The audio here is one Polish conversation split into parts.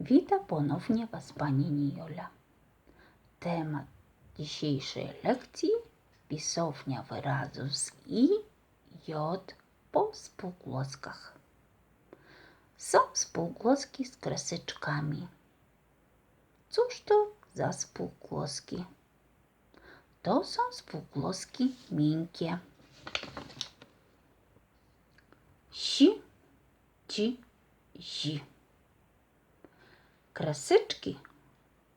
Witam ponownie Was Pani Niola. Temat dzisiejszej lekcji pisownia wyrazów z i, j po spółgłoskach. Są spółgłoski z kreseczkami. Cóż to za spółgłoski? To są spółgłoski miękkie. Si, ci, zi. Kreseczki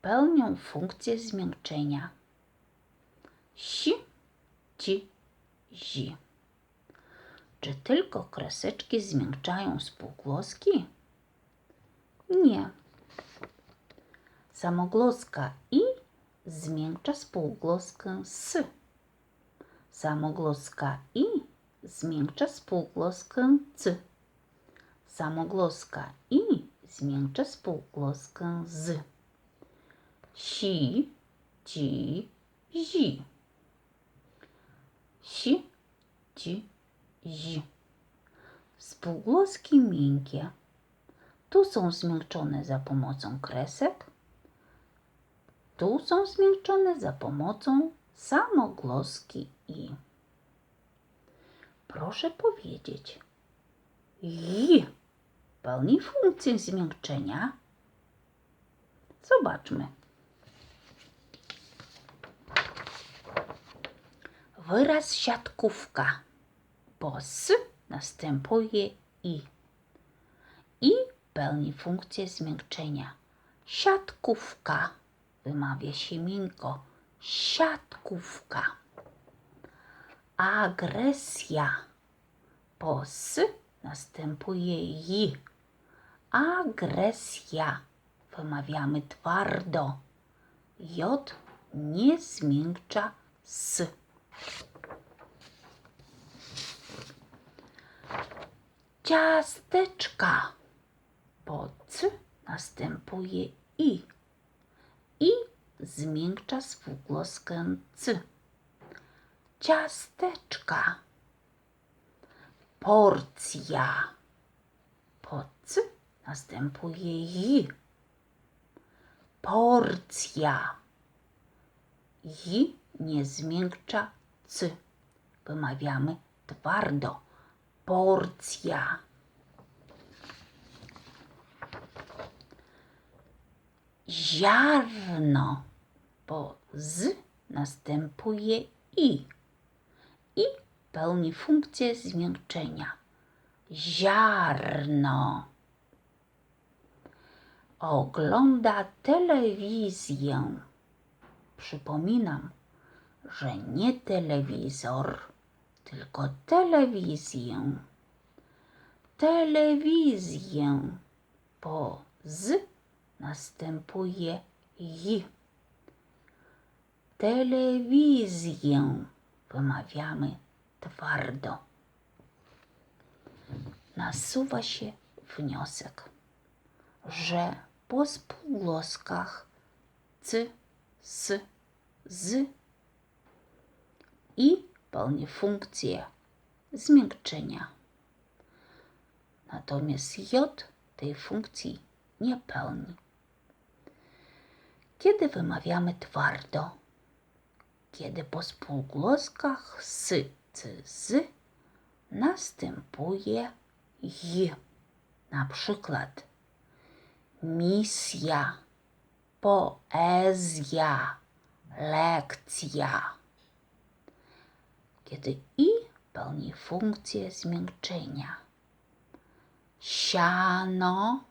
pełnią funkcję zmiękczenia. Si, ci, zi. Czy tylko kreseczki zmiękczają spółgłoski? Nie. Samogłoska i zmiękcza spółgłoskę s. Samogłoska i zmiękcza spółgłoskę c. Samogłoska i zmiękcza spółgłoskę z. Si, ci, zi. Si, ci, zi. Spółgłoski miękkie. Tu są zmiękczone za pomocą kresek. Tu są zmiękczone za pomocą samogłoski i. Proszę powiedzieć, i pełni funkcję zmiękczenia? Zobaczmy. Wyraz siatkówka. Po s następuje i. I pełni funkcję zmiękczenia. Siatkówka. Wymawia się miękko. Siatkówka. Agresja. Po s następuje i. Agresja. Wymawiamy twardo. J nie zmiękcza s. Ciasteczka. Po c następuje i. I zmiękcza spółgłoskę c. Ciasteczka. Porcja. Po c następuje i. Porcja. I nie zmiękcza c. Wymawiamy twardo. Porcja. Ziarno. Po z następuje i. I pełni funkcję zmiękczenia. Ziarno. Ogląda telewizję. Przypominam, że nie telewizor, tylko telewizję. Telewizję. Po z następuje i. Telewizję wymawiamy twardo. Nasuwa się wniosek, że po spółgłoskach c, s, z i pełni funkcję zmiękczenia. Natomiast j tej funkcji nie pełni. Kiedy wymawiamy twardo? Kiedy po spółgłoskach s, c, z następuje j. Na przykład misja, poezja, lekcja. Kiedy i pełni funkcję zmiękczenia. Siano,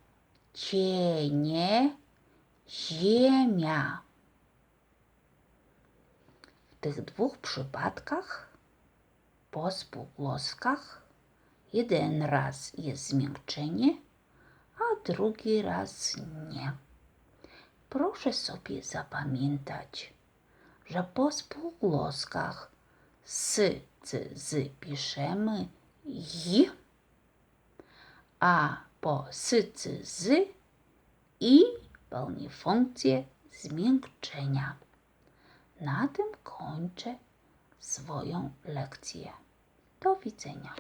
cienie, ziemia. W tych dwóch przypadkach po spółgłoskach jeden raz jest zmiękczenie, a drugi raz nie. Proszę sobie zapamiętać, że po spółgłoskach s, c, z piszemy j, a po s, c, z i pełni funkcję zmiękczenia. Na tym kończę swoją lekcję. Do widzenia.